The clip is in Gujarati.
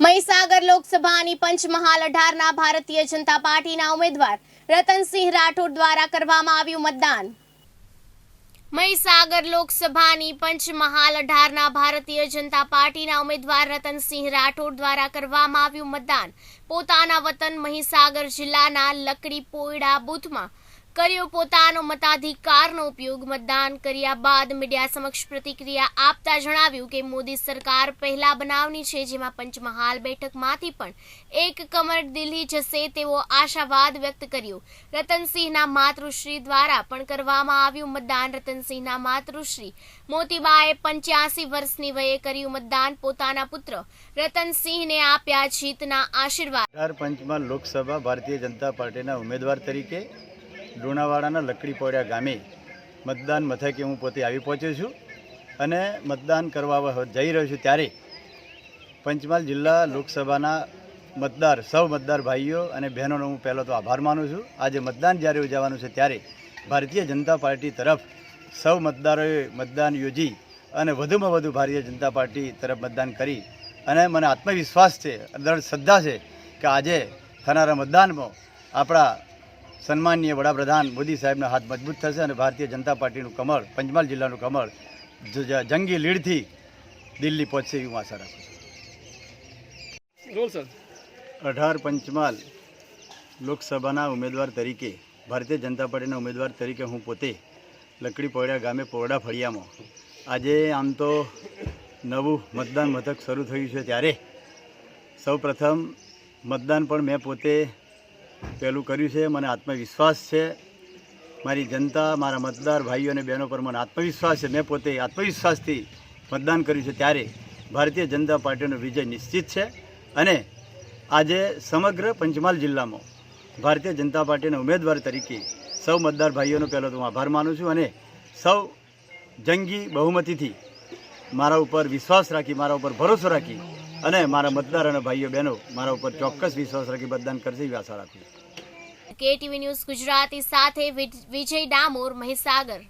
મહીસાગર લોકસભાની પંચમહાલ અઢારના ભારતીય જનતા પાર્ટીના ઉમેદવાર રતનસિંહ રાઠોડ દ્વારા કરવામાં આવ્યું મતદાન. મહીસાગર લોકસભાની પંચમહાલ અઢારના ભારતીય જનતા પાર્ટીના ઉમેદવાર રતનસિંહ રાઠોડ દ્વારા કરવામાં આવ્યું મતદાન. પોતાના વતન મહીસાગર જિલ્લાના લકડી પોયડા બૂથમાં કર્યો પોતાનો મતાધિકારનો ઉપયોગ મતદાન કર્યા બાદ મીડિયા સમક્ષ પ્રતિક્રિયા આપતા જણાવ્યું કે મોદી સરકાર પહેલા બનાવની છે, જેમાં પંચમહાલ બેઠકમાંથી પણ એક કમર દિલ્હી જશે તેવો આશાવાદ વ્યક્ત કર્યો. રતનસિંહના માતૃશ્રી દ્વારા પણ કરવામાં આવ્યું મતદાન. રતનસિંહના માતૃશ્રી મોતીબાએ પંચ્યાસી વર્ષની વયે કર્યું મતદાન. પોતાના પુત્ર રતનસિંહને આપ્યા જીતના આશીર્વાદ. પંચમાં લોકસભા ભારતીય જનતા પાર્ટીના ઉમેદવાર તરીકે લુણાવાડાના લકડીપોડિયા ગામે મતદાન મથકે હું પોતે આવી પહોંચ્યો છું અને મતદાન કરવા જઈ રહ્યો છું ત્યારે પંચમહાલ જિલ્લા લોકસભાના મતદાર, સૌ મતદાર ભાઈઓ અને બહેનોનો હું પહેલો તો આભાર માનું છું. આજે મતદાન જ્યારે ઉજવવાનું છે ત્યારે ભારતીય જનતા પાર્ટી તરફ સૌ મતદારોએ મતદાન યોજી અને વધુમાં વધુ ભારતીય જનતા પાર્ટી તરફ મતદાન કરી અને મને આત્મવિશ્વાસ છે, દ્રઢ શ્રદ્ધા છે કે આજે થનારા મતદાનમાં આપણા સન્માનીય વડાપ્રધાન મોદી સાહેબના હાથ મજબૂત થશે અને ભારતીય જનતા પાર્ટીનું કમળ પંચમહાલ જિલ્લાનું કમળ જંગી લીડથી દિલ્હી પહોંચશે એવી હું આશા રાખું છું. અઢાર પંચમહાલ લોકસભાના ઉમેદવાર તરીકે ભારતીય જનતા પાર્ટીના ઉમેદવાર તરીકે હું પોતે લકડી પોયડા ગામે પોરડા ફળિયામાં. આજે આમ તો નવું મતદાન મથક શરૂ થયું છે ત્યારે. સૌ પ્રથમ મતદાન પણ મેં પોતે પહેલું કર્યું છે, મને આત્મવિશ્વાસ છે. મારી જનતા, મારા મતદાર ભાઈઓ અને બહેનો પર મને આત્મવિશ્વાસ છે. મેં પોતે આત્મવિશ્વાસથી મતદાન કર્યું છે ત્યારે ભારતીય જનતા પાર્ટીનો વિજય નિશ્ચિત છે અને આજે સમગ્ર પંચમહાલ જિલ્લામાં ભારતીય જનતા પાર્ટીના ઉમેદવાર તરીકે સૌ મતદાર ભાઈઓનો પહેલો તો હું આભાર માનું છું અને સૌ જંગી બહુમતીથી મારા ઉપર વિશ્વાસ રાખી, મારા ઉપર ભરોસો રાખી અને મારા મતદાર અને ભાઈઓ બહેનો મારા ઉપર ચોક્કસ વિશ્વાસ રાખી મતદાન કરશે એવી આશા રાખું કેટીવી ન્યૂઝ ગુજરાતી સાથે વિજ- વિજય ડામોર મહીસાગર.